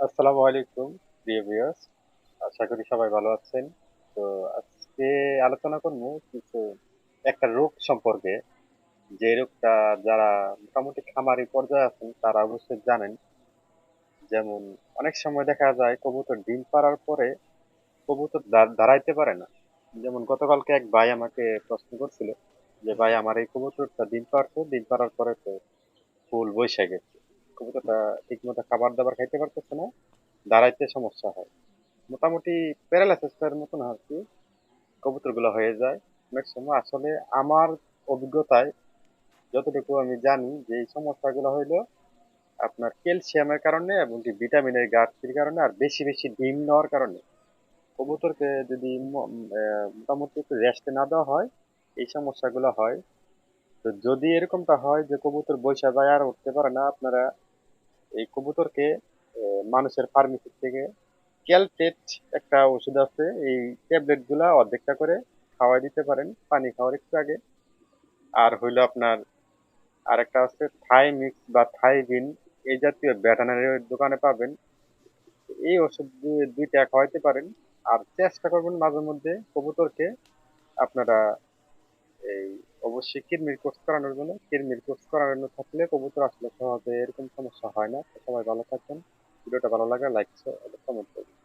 আসসালামু আলাইকুম, প্রিয় ভিউয়ার্স আশা করি সবাই ভালো আছেন। তো আজকে আলোচনা করব কিছু একটা রোগ সম্পর্কে। যে রোগটা যারা মোটামুটি খামারি পর্যায়ে আছেন, তারা অবশ্যই জানেন। যেমন অনেক সময় দেখা যায় কবুতর ডিম পাড়ার পরে কবুতর দাঁড়াইতে পারে না। যেমন গতকালকে এক ভাই আমাকে প্রশ্ন করছিল যে, ভাই, আমার এই কবুতরটা ডিম পাড়ছে? ডিম পাড়ার পরে তো ফুল বৈশা গেছে। কবুতরটা ঠিক মতো খাবার দাবার খাইতে পারতেছে না, দাঁড়াইতে সমস্যা হয়। মোটামুটি প্যারালাইসিসের মতন আর কি কবুতরগুলো হয়ে যায়। অনেক সময় আসলে আমার অভিজ্ঞতায় যতটুকু আমি জানি যে এই সমস্যাগুলো হইল আপনার ক্যালসিয়ামের কারণে এবং কি ভিটামিনের ঘাটতির কারণে আর বেশি বেশি ডিম নেওয়ার কারণে। কবুতরকে যদি মোটামুটি একটু রেস্টে না দেওয়া হয়, এই সমস্যাগুলো হয়। তো যদি এরকমটা হয় যে কবুতর বৈশা যায় আর উঠতে পারে না, আপনারা এই কবুতরকে মানুষের ফার্মেসি থেকে ক্যালটেট একটা ওষুধ আছে, এই ট্যাবলেটগুলা অর্ধেকটা করে খাওয়াই দিতে পারেন, পানি খাওয়ার একটু আগে। আর হইল আপনার আরেকটা আছে, থাই মিক্স বা থাইবিন এই জাতীয় ভেটেরিনারি দোকানে পাবেন। এই ওষুধ দুই- দুইটা খাওয়াইতে পারেন। আর চেষ্টা করবেন মাঝে মধ্যে কবুতরকে আপনারা এই অবশ্যই কিডনির কোর্স করানোর জন্য কিডনির কোর্স করানো থাকলে কবুতর আসলে সহজে এরকম সমস্যা হয় না। সবাই ভালো থাকবেন। ভিডিওটা ভালো লাগে লাইক কমেন্ট করবেন।